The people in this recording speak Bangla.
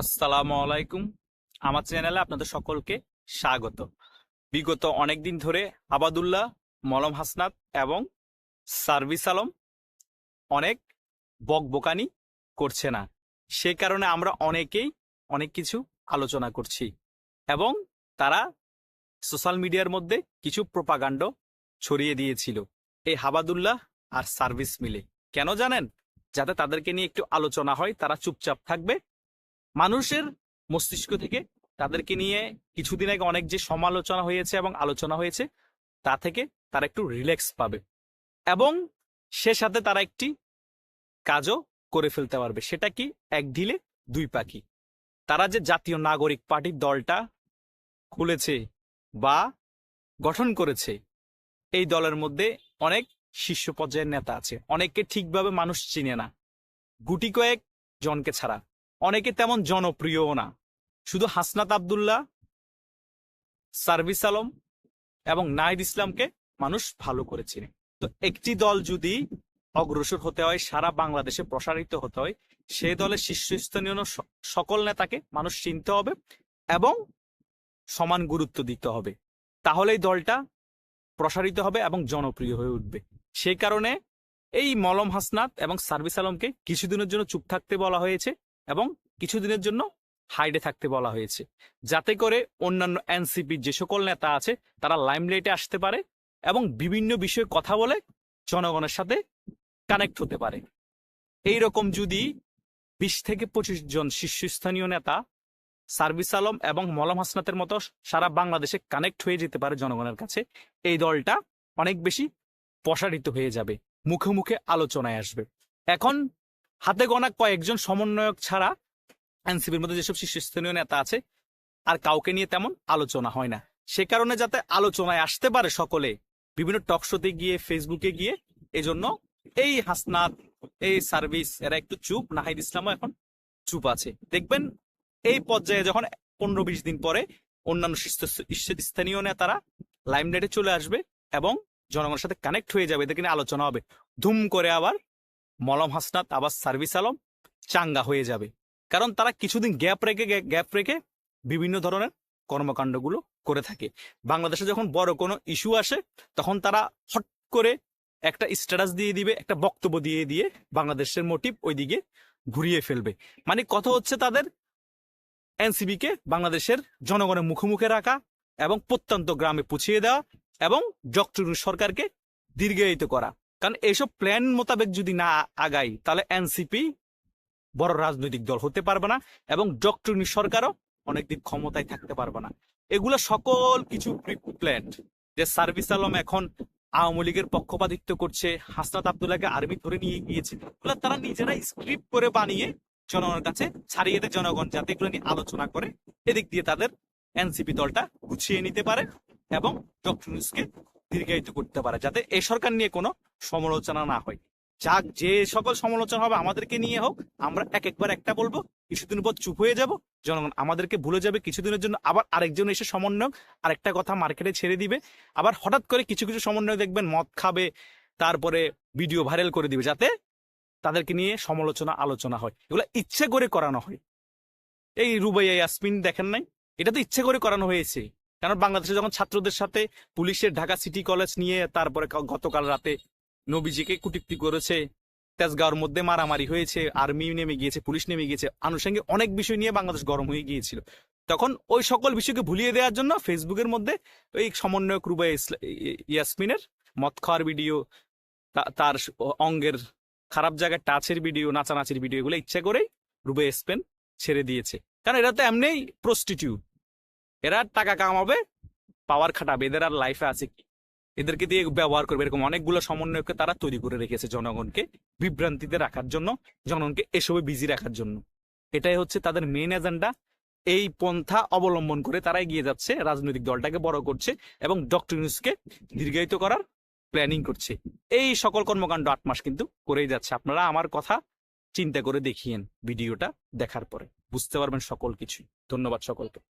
আসসালামু আলাইকুম। আমার চ্যানেলে আপনাদের সকলকে স্বাগত। বিগত অনেক দিন ধরে আবাদুল্লাহ, মলম হাসনাত এবং সার্ভিস আলম অনেক বকবকানি করছে না। সে কারণে আমরা অনেকেই অনেক কিছু আলোচনা করছি এবং তারা সোশ্যাল মিডিয়ার মধ্যে কিছু প্রপাগান্ড ছড়িয়ে দিয়েছিল এই হাবাদুল্লাহ আর সার্ভিস মিলে। কেন জানেন? যাতে তাদেরকে নিয়ে একটু আলোচনা হয়, তারা চুপচাপ থাকবে মানুষের মস্তিষ্ক থেকে তাদেরকে নিয়ে কিছুদিন আগে অনেক যে সমালোচনা হয়েছে এবং আলোচনা হয়েছে, তা থেকে তারা একটু রিল্যাক্স পাবে এবং সে সাথে তারা একটি কাজও করে ফেলতে পারবে। সেটা কি? এক ঢিলে দুই পাখি। তারা যে জাতীয় নাগরিক পার্টির দলটা খুলেছে বা গঠন করেছে, এই দলের মধ্যে অনেক শীর্ষ পর্যায়ের নেতা আছে। অনেককে ঠিকভাবে মানুষ চিনে না। গুটি কয়েক জনকে ছাড়া। অনেকে তেমন জনপ্রিয়ও না। শুধু হাসনাত আবদুল্লাহ সার্ভিস আলম এবং নাহিদ ইসলামকে মানুষ ভালো করেছে। তো একটি দল যদি অগ্রসর হতে হয়, সারা বাংলাদেশে প্রসারিত হতে হয়, সে দলের শীর্ষস্থানীয় সকল নেতাকে মানুষ চিনতে হবে এবং সমান গুরুত্ব দিতে হবে। তাহলেই দলটা প্রসারিত হবে এবং জনপ্রিয় হয়ে উঠবে। সেই কারণে এই মলম হাসনাত এবং সার্ভিস আলমকে কিছুদিনের জন্য চুপ থাকতে বলা হয়েছে। এবং কিছুদিনের জন্য হাইডে থাকতে বলা হয়েছে। যাতে করে অন্যান্য এনসিপির যে সকল নেতা আছে, তারা লাইমলাইটে আসতে পারে এবং বিভিন্ন বিষয়ে কথা বলে জনগণের সাথে কানেক্ট হতে পারে। এই রকম যদি বিশ থেকে পঁচিশ জন শীর্ষস্থানীয় নেতা সার্ভিস আলম এবং মলম হাসনাতের মতো সারা বাংলাদেশে কানেক্ট হয়ে যেতে পারে জনগণের কাছে, এই দলটা অনেক বেশি প্রসারিত হয়ে যাবে। মুখে মুখে আলোচনায় আসবে। এখন হাতে গোনা কয়েকজন সমন্বয়ক ছাড়া এনসিপির মধ্যে যেসব শীর্ষস্থানীয় নেতা আছে, আর কাউকে নিয়ে তেমন আলোচনা হয় না। সে কারণে যাতে আলোচনায় আসতে পারে সকলে, বিভিন্ন টক শোতে গিয়ে, ফেসবুকে গিয়ে, এজন্য এই হাসনাত, এই সার্ভিস, এরা একটু চুপ। নাহিদ ইসলামও এখন চুপ আছে। দেখবেন এই পর্যায়ে যখন পনেরো বিশ দিন পরে অন্যান্য স্থানীয় নেতারা লাইমলাইটে চলে আসবে এবং জনগণের সাথে কানেক্ট হয়ে যাবে এদের নিয়ে আলোচনা হবে। ধুম করে আবার মলম হাসনাত আবার সার্ভিস আলম চাঙ্গা হয়ে যাবে। কারণ তারা কিছুদিন গ্যাপ রেখে গ্যাপ রেখে বিভিন্ন ধরনের কর্মকাণ্ডগুলো করে থাকে। বাংলাদেশে যখন বড় কোনো ইস্যু আসে, তখন তারা হট করে একটা স্ট্যাটাস দিয়ে দিবে, একটা বক্তব্য দিয়ে দিয়ে বাংলাদেশের মোটিভ ওইদিকে ঘুরিয়ে ফেলবে। মানে কথা হচ্ছে তাদের এনসিবি কে বাংলাদেশের জনগণের মুখে মুখে রাখা এবং প্রত্যন্ত গ্রামে পুছিয়ে দেওয়া এবং ডক্টর সরকারকে দীর্ঘায়িত করা। কারণ এইসব প্ল্যান মোতাবেক যদি না আগাই, তাহলে এনসিপি বড় রাজনৈতিক দল হতে পারবে না এবং ডক্টর সরকারও অনেকদিন ক্ষমতায় থাকতে পারবে না। এগুলো সকল কিছু প্ল্যান যে সার্ভিস আলম এখন আওয়ামী লীগের পক্ষপাতিত্ব করছে, হাসনাত আবদুল্লাহকে আর্মি ধরে নিয়ে গিয়েছে এগুলো তারা নিজেরা স্ক্রিপ্ট করে বানিয়ে জনগণের কাছে ছাড়িয়ে দেয়। জনগণ যাতে এগুলো নিয়ে আলোচনা করে, এদিক দিয়ে তাদের এনসিপি দলটা গুছিয়ে নিতে পারে এবং ডক্টর নিউজকে দীর্ঘায়িত করতে পারে যাতে এই সরকার নিয়ে কোনো সমালোচনা না হয়। যাক, যে সকল সমালোচনা হবে আমাদেরকে নিয়ে হোক, আমরা এক একবার একটা বলব, কিছুদিন পর চুপ হয়ে যাব, জনগণ আমাদেরকে ভুলে যাবে, কিছুদিনের জন্য আবার আরেকজন এসে সমন্বয়ক আরেকটা কথা মার্কেটে ছেড়ে দিবে, আবার হঠাৎ করে কিছু কিছু সমন্বয় দেখবেন মদ খাবে, তারপরে ভিডিও ভাইরাল করে দিবে, যাতে তাদেরকে নিয়ে সমালোচনা, আলোচনা হয়। এগুলো ইচ্ছে করে করানো হয়। এই রুবাইয়া ইয়াসমিন দেখেন নাই? এটা তো ইচ্ছে করে করানো হয়েছে। কারণ বাংলাদেশে যখন ছাত্রদের সাথে পুলিশের ঢাকা সিটি কলেজ নিয়ে তারপরে গতকাল রাতে নবীজিকে কুটিপ্তি করেছে, তেজগাঁওর মধ্যে মারামারি হয়েছে, আর্মি নেমে গিয়েছে, পুলিশ নেমে গিয়েছে, আনুষঙ্গিক অনেক বিষয় নিয়ে বাংলাদেশ গরম হয়ে গিয়েছিল। তখন ওই সকল বিষয়কে ভুলিয়ে দেওয়ার জন্য ফেসবুকের মধ্যে ওই সমন্বয়ক রুবাই ইয়াসমিনের মদ খাওয়ার ভিডিও তার অঙ্গের খারাপ জায়গায় টাচের ভিডিও, নাচানাচির ভিডিও এগুলো ইচ্ছা করেই রুবাই স্পেন ছেড়ে দিয়েছে। কারণ এরা তো এমনিই প্রস্টিটিউট এরা টাকা কামাবে পাওয়ার খাটাবে, এদের আর লাইফে আছে কি? এদেরকে দিয়ে ব্যবহার করবে, এরকম অনেকগুলো সমন্বয়কে তারা তৈরি করে রেখেছে জনগণকে বিভ্রান্তিতে রাখার জন্য, জনগণকে এসবে বিজি রাখার জন্য। এটাই হচ্ছে তাদের মেন এজেন্ডা এই পন্থা অবলম্বন করে তারা এগিয়ে যাচ্ছে, রাজনৈতিক দলটাকে বড় করছে এবং ডক্টর নিউজকে দীর্ঘায়িত করার প্ল্যানিং করছে। এই সকল কর্মকাণ্ড আট মাস কিন্তু করেই যাচ্ছে। আপনারা আমার কথা চিন্তা করে দেখিয়েন ভিডিওটা দেখার পরে। বুঝতে পারবেন সকল কিছু ধন্যবাদ সকলকে।